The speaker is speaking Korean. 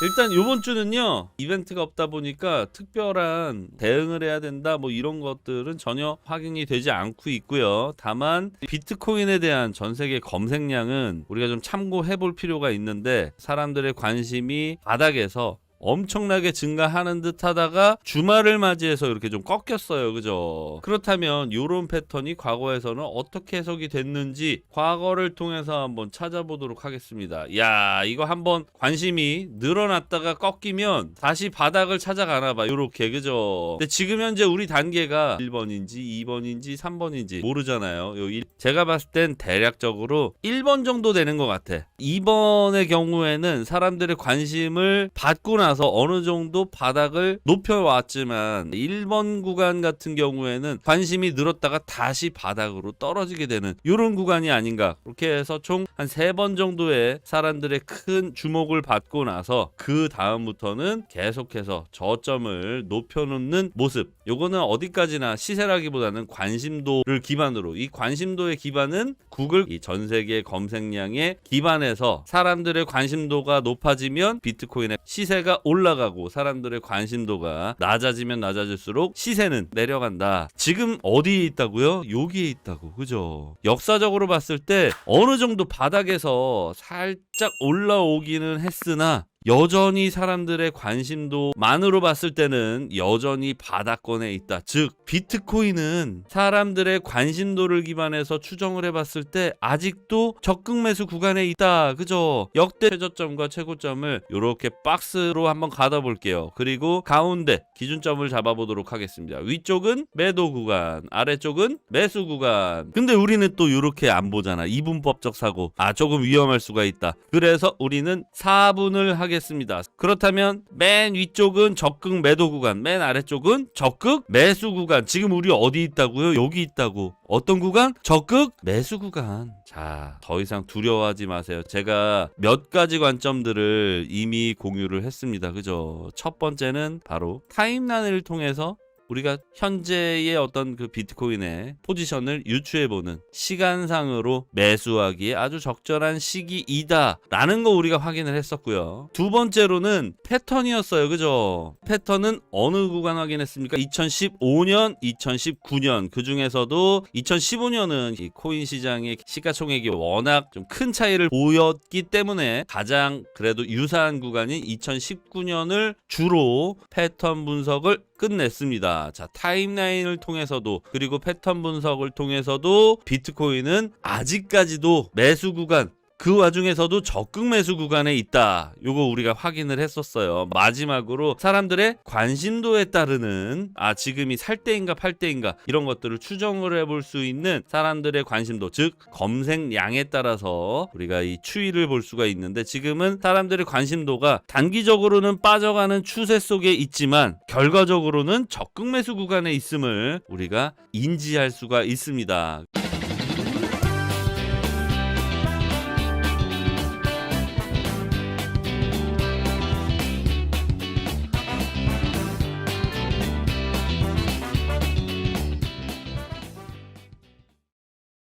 일단 요번 주는요 이벤트가 없다 보니까 특별한 대응을 해야 된다 뭐 이런 것들은 전혀 확인이 되지 않고 있고요. 다만 비트코인에 대한 전 세계 검색량은 우리가 좀 참고해 볼 필요가 있는데 사람들의 관심이 바닥에서 엄청나게 증가하는 듯 하다가 주말을 맞이해서 이렇게 좀 꺾였어요. 그죠? 그렇다면 요런 패턴이 과거에서는 어떻게 해석이 됐는지 과거를 통해서 한번 찾아보도록 하겠습니다. 야, 이거 한번 관심이 늘어났다가 꺾이면 다시 바닥을 찾아가나 봐. 요렇게. 그죠? 근데 지금 현재 우리 단계가 1번인지 2번인지 3번인지 모르잖아요. 요 일- 제가 봤을 땐 대략적으로 1번 정도 되는 것 같아. 2번의 경우에는 사람들의 관심을 받고 나서 어느 정도 바닥을 높여왔지만 1번 구간 같은 경우에는 관심이 늘었다가 다시 바닥으로 떨어지게 되는 이런 구간이 아닌가. 그렇게 해서 총 한 세 번 정도의 사람들의 큰 주목을 받고 나서 그 다음부터는 계속해서 저점을 높여놓는 모습. 요거는 어디까지나 시세라기보다는 관심도를 기반으로 이 관심도의 기반은 구글 이 전 세계 검색량에 기반해서 사람들의 관심도가 높아지면 비트코인의 시세가 올라가고 사람들의 관심도가 낮아지면 낮아질수록 시세는 내려간다. 지금 어디에 있다고요? 여기에 있다고. 그죠? 역사적으로 봤을 때 어느 정도 바닥에서 살짝 올라오기는 했으나 여전히 사람들의 관심도만으로 봤을 때는 여전히 바닥권에 있다. 즉, 비트코인은 사람들의 관심도를 기반해서 추정을 해봤을 때 아직도 적극 매수 구간에 있다. 그죠? 역대 최저점과 최고점을 이렇게 박스로 한번 가다 볼게요. 그리고 가운데 기준점을 잡아보도록 하겠습니다. 위쪽은 매도 구간, 아래쪽은 매수 구간. 근데 우리는 또 이렇게 안 보잖아. 이분법적 사고. 아, 조금 위험할 수가 있다. 그래서 우리는 4분을 하겠습니다. 그렇다면 맨 위쪽은 적극 매도 구간, 맨 아래쪽은 적극 매수 구간. 지금 우리 어디 있다고요? 여기 있다고. 어떤 구간? 적극 매수 구간. 자, 더 이상 두려워하지 마세요. 제가 몇 가지 관점들을 이미 공유를 했습니다. 그죠? 첫 번째는 바로 타임라인을 통해서 우리가 현재의 어떤 그 비트코인의 포지션을 유추해보는 시간상으로 매수하기에 아주 적절한 시기이다라는 거 우리가 확인을 했었고요. 두 번째로는 패턴이었어요. 그죠? 패턴은 어느 구간 확인했습니까? 2015년, 2019년 그 중에서도 2015년은 이 코인 시장의 시가총액이 워낙 좀 큰 차이를 보였기 때문에 가장 그래도 유사한 구간인 2019년을 주로 패턴 분석을 끝냈습니다. 자, 타임라인을 통해서도 그리고 패턴 분석을 통해서도 비트코인은 아직까지도 매수 구간 그 와중에서도 적극 매수 구간에 있다. 요거 우리가 확인을 했었어요. 마지막으로 사람들의 관심도에 따르는 아 지금이 살 때인가 팔 때인가 이런 것들을 추정을 해볼 수 있는 사람들의 관심도 즉 검색량에 따라서 우리가 이 추이를 볼 수가 있는데 지금은 사람들의 관심도가 단기적으로는 빠져가는 추세 속에 있지만 결과적으로는 적극 매수 구간에 있음을 우리가 인지할 수가 있습니다.